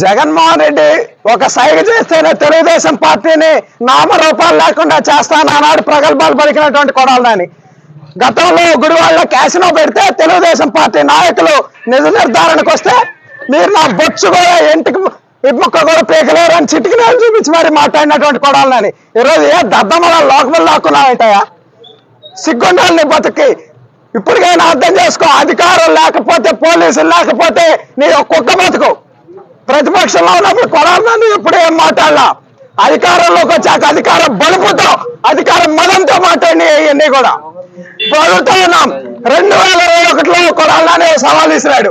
జగన్మోహన్ రెడ్డి ఒక సైగ చేస్తేనే తెలుగుదేశం పార్టీని నామరూపాలు లేకుండా చేస్తాను ఆనాడు ప్రగల్భాలు పలికినటువంటి కొడాలని గతంలో గుడివాళ్ళ క్యాసినో పెడితే తెలుగుదేశం పార్టీ నాయకులు నిజ నిర్ధారణకు వస్తే మీరు నా బొచ్చు కూడా ఇంటికి ఇమ్మొక్క కూడా పీకలేరు అని చిటికిన చూపించి మరి మాట్లాడినటువంటి కొడాలని. ఈరోజు ఏ దద్దమల లోకములు లాక్కున్నావంటాయా సిగ్గుండాలని బతుకి ఇప్పటికైనా అర్థం చేసుకో అధికారం లేకపోతే పోలీసులు లేకపోతే నీ కుక్క బతుకు ప్రతిపక్షంలో ఉన్నప్పుడు కొడాలని ఇప్పుడు ఏం మాట్లాడలా. అధికారంలోకి వచ్చాక అధికారం బలుపుతో అధికారం మదంతో మాట్లాడి ఇవన్నీ కూడా. ఇప్పుడు అడుగుతా ఉన్నాం రెండు వేల ఇరవై ఒకటిలో కొడాలని సవాల్ ఇసిరాడు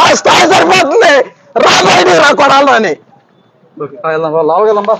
కాదు స్థాయి సరిపోతుంది. రా బయటికి రా కొడాలని లావగలమ్మా